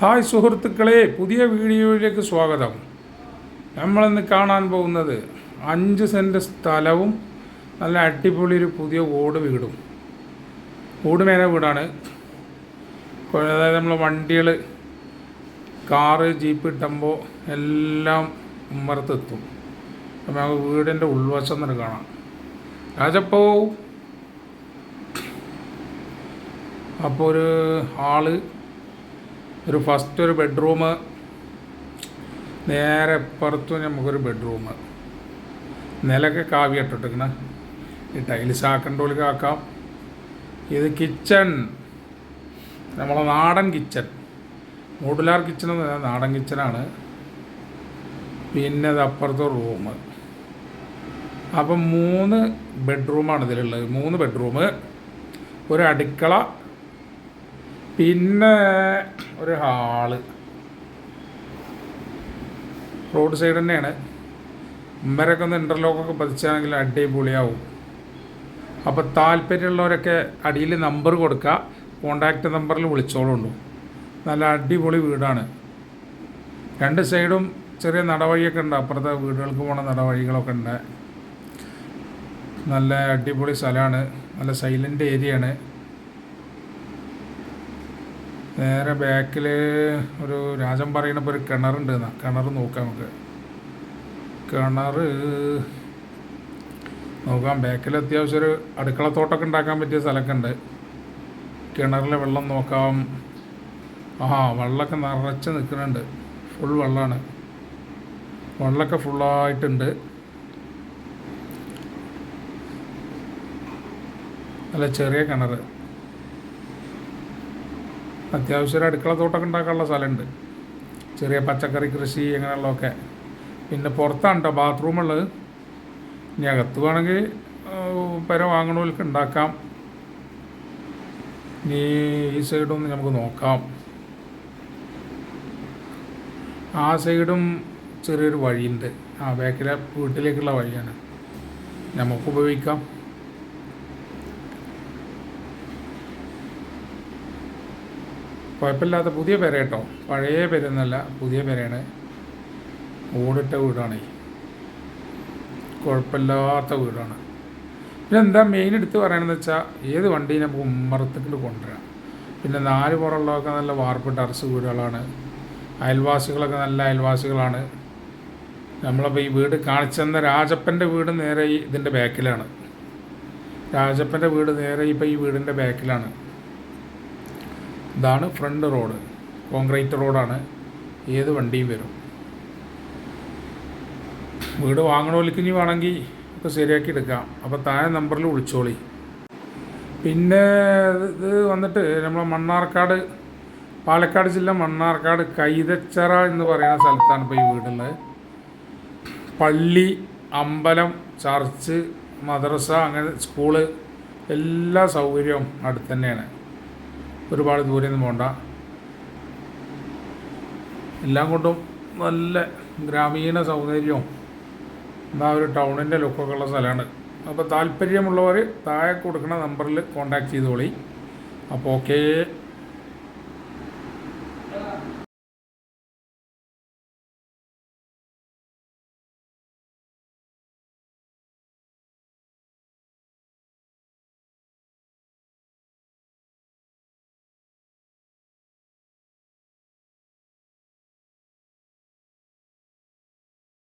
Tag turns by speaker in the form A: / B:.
A: Hi സുഹൃത്തുക്കളെ പുതിയ വീഡിയോയിലേക്ക് സ്വാഗതം. നമ്മളിന്ന് കാണാൻ പോകുന്നത് അഞ്ച് സെന്റ് സ്ഥലവും നല്ല അടിപൊളി ഒരു പുതിയ ഓട് വീടും. ഓട് മേന വീടാണ്. അതായത് നമ്മൾ വണ്ടികൾ കാറ് ജീപ്പ് ടെമ്പോ എല്ലാം ഉമ്മറത്തെത്തും. അപ്പം നമുക്ക് വീടിന്റെ ഉൾവശം തന്നെ കാണാം. രാജപ്പോ അപ്പോൾ ഒരു ഹാൾ ഒരു ഫസ്റ്റ് ഒരു ബെഡ്റൂം നേരെ പുറത്തു നമുക്കൊരു ബെഡ്റൂം നിലയ്ക്ക് കാവ്യട്ടിട്ടിരിക്കണ ഈ ടൈൽസ് ആക്കണ്ടോലിക്ക് ആക്കാം. ഇത് കിച്ചൺ നമ്മളെ നാടൻ കിച്ചൺ മോഡുലാർ കിച്ചൺ നാടൻ കിച്ചണാണ് പിന്നെ അത് അപ്പുറത്തെ റൂം അപ്പം മൂന്ന് ബെഡ്റൂമാണ് ഇതിലുള്ളത്. മൂന്ന് ബെഡ്റൂം ഒരു അടുക്കള പിന്നെ ഒരു ഹാൾ റോഡ് സൈഡ് തന്നെയാണ്. ഉമ്മരൊക്കെ ഒന്ന് ഇന്റർലോക്കൊക്കെ പതിച്ചാണെങ്കിൽ അടിപൊളിയാവും. അപ്പോൾ താല്പര്യമുള്ളവരൊക്കെ അടിയിൽ നമ്പർ കൊടുക്കുക. കോണ്ടാക്റ്റ് നമ്പറിൽ വിളിച്ചോളുണ്ടു. നല്ല അടിപൊളി വീടാണ്. രണ്ട് സൈഡും ചെറിയ നടവഴിയൊക്കെ ഉണ്ട്. അപ്പുറത്തെ വീടുകൾക്ക് പോണ നടവഴികളൊക്കെ ഉണ്ട്. നല്ല അടിപൊളി സ്ഥലമാണ്. നല്ല സൈലന്റ് ഏരിയയാണ് നേരെ ബാക്കിൽ ഒരു രാജൻ പറയണപ്പോൾ ഒരു കിണറുണ്ട് എന്നാ. കിണർ നോക്കാം നമുക്ക്. കിണർ നോക്കാം. ബാക്കിൽ അത്യാവശ്യം ഒരു അടുക്കളത്തോട്ടമൊക്കെ ഉണ്ടാക്കാൻ പറ്റിയ സ്ഥലമൊക്കെ ഉണ്ട്. കിണറിലെ വെള്ളം നോക്കാം. ആ വെള്ളമൊക്കെ നിറച്ച് നിൽക്കുന്നുണ്ട്. ഫുൾ വെള്ളമാണ്. വെള്ളമൊക്കെ ഫുള്ളായിട്ടുണ്ട് നല്ല ചെറിയ കിണർ അത്യാവശ്യം ഒരു അടുക്കള തോട്ടമൊക്കെ ഉണ്ടാക്കാനുള്ള സ്ഥലമുണ്ട്. ചെറിയ പച്ചക്കറി കൃഷി അങ്ങനെയുള്ളതൊക്കെ പിന്നെ പുറത്താണ് കേട്ടോ ബാത്റൂമുള്ളത്. ഇനി അകത്ത് വേണമെങ്കിൽ പെര വാങ്ങണവർക്ക് ഉണ്ടാക്കാം. ഇനി ഈ സൈഡൊന്ന് നമുക്ക് നോക്കാം. ആ സൈഡും ചെറിയൊരു വഴിയുണ്ട്. ആ ബാക്കിലെ വീട്ടിലേക്കുള്ള വഴിയാണ്. നമുക്ക് ഉപയോഗിക്കാം. കുഴപ്പമില്ലാത്ത പുതിയ പെര കേട്ടോ. പഴയ പെരയൊന്നുമല്ല പുതിയ പെരയാണ്. ഓടിട്ട വീടാണ്. കുഴപ്പമില്ലാത്ത വീടാണ്. പിന്നെ എന്താ മെയിൻ എടുത്ത് പറയണമെന്ന് വെച്ചാൽ ഏത് വണ്ടി നമുക്ക് കൊണ്ടുവരാം. പിന്നെ നാല് പുറമുള്ളതൊക്കെ നല്ല വാർപ്പ് ടെറസ് വീടുകളാണ്. അയൽവാസികളൊക്കെ നല്ല അയൽവാസികളാണ്. നമ്മളപ്പോൾ ഈ വീട് കാണിച്ചെന്ന രാജപ്പന്റെ വീട് നേരെ ഈ ഇതിന്റെ ബാക്കിലാണ് രാജപ്പന്റെ വീട് നേരെ ഇപ്പോൾ ഈ വീടിന്റെ ബാക്കിലാണ് ഇതാണ് ഫ്രണ്ട് റോഡ്. കോൺക്രീറ്റ് റോഡാണ്. ഏത് വണ്ടിയും വരും. വീട് വാങ്ങണോലിക്ക് ഇനി വേണമെങ്കിൽ ഒക്കെ ശരിയാക്കി എടുക്കാം. അപ്പോൾ താഴെ നമ്പറിൽ വിളിച്ചോളി. പിന്നെ ഇത് വന്നിട്ട് നമ്മൾ മണ്ണാർക്കാട് പാലക്കാട് ജില്ല മണ്ണാർക്കാട് കൈതച്ചറ എന്ന് പറയുന്ന സ്ഥലത്താണ് ഇപ്പോൾ ഈ വീടുള്ളത്. പള്ളി അമ്പലം ചർച്ച് മദ്രസ അങ്ങനെ സ്കൂൾ എല്ലാ സൗകര്യവും അടുത്ത് തന്നെയാണ്. ഒരുപാട് ദൂരെയൊന്നും പോകണ്ട എല്ലാം കൊണ്ടും നല്ല ഗ്രാമീണ സൗന്ദര്യവും. എന്താ ഒരു ടൗണിന്റെ ലുക്കൊക്കെ ഉള്ള സ്ഥലമാണ്. അപ്പോൾ താല്പര്യമുള്ളവർ താഴെ കൊടുക്കുന്ന നമ്പറിൽ കോൺടാക്ട് ചെയ്തോളി. അപ്പോൾ ഓക്കേ